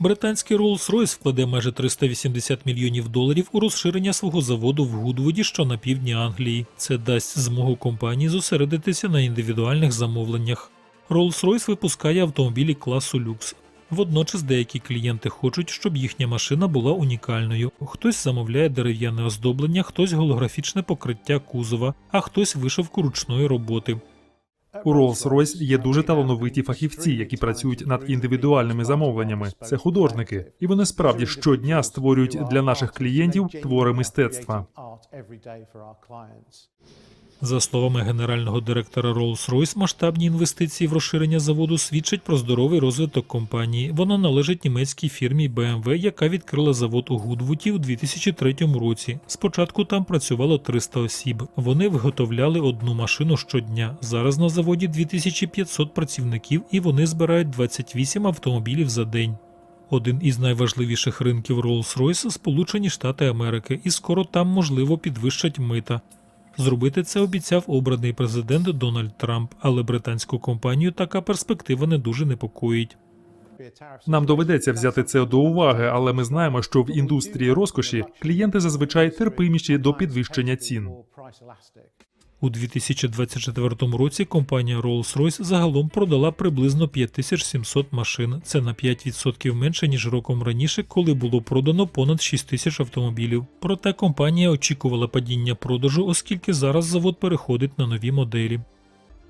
Британський Rolls-Royce вкладе майже 380 мільйонів доларів у розширення свого заводу в Гудвуді, що на півдні Англії. Це дасть змогу компанії зосередитися на індивідуальних замовленнях. Rolls-Royce випускає автомобілі класу люкс. Водночас деякі клієнти хочуть, щоб їхня машина була унікальною. Хтось замовляє дерев'яне оздоблення, хтось голографічне покриття кузова, а хтось вишивку ручної роботи. У Rolls-Royce є дуже талановиті фахівці, які працюють над індивідуальними замовленнями. Це художники, і вони справді щодня створюють для наших клієнтів твори мистецтва. За словами генерального директора Rolls-Royce, масштабні інвестиції в розширення заводу свідчать про здоровий розвиток компанії. Вона належить німецькій фірмі BMW, яка відкрила завод у Гудвуті у 2003 році. Спочатку там працювало 300 осіб. Вони виготовляли одну машину щодня. Зараз на заводі 2500 працівників, і вони збирають 28 автомобілів за день. Один із найважливіших ринків Rolls-Royce – Сполучені Штати Америки, і скоро там можливо підвищать мита. Зробити це обіцяв обраний президент Дональд Трамп, але британську компанію така перспектива не дуже непокоїть. Нам доведеться взяти це до уваги, але ми знаємо, що в індустрії розкоші клієнти зазвичай терпиміші до підвищення цін. У 2024 році компанія Rolls-Royce загалом продала приблизно 5700 машин. Це на 5% менше ніж роком раніше, коли було продано понад 6000 автомобілів. Проте компанія очікувала падіння продажу, оскільки зараз завод переходить на нові моделі.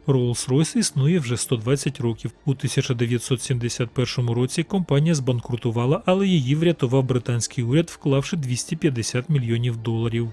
Rolls-Royce існує вже 120 років. У 1971 році компанія збанкрутувала, але її врятував британський уряд, вклавши 250 мільйонів доларів.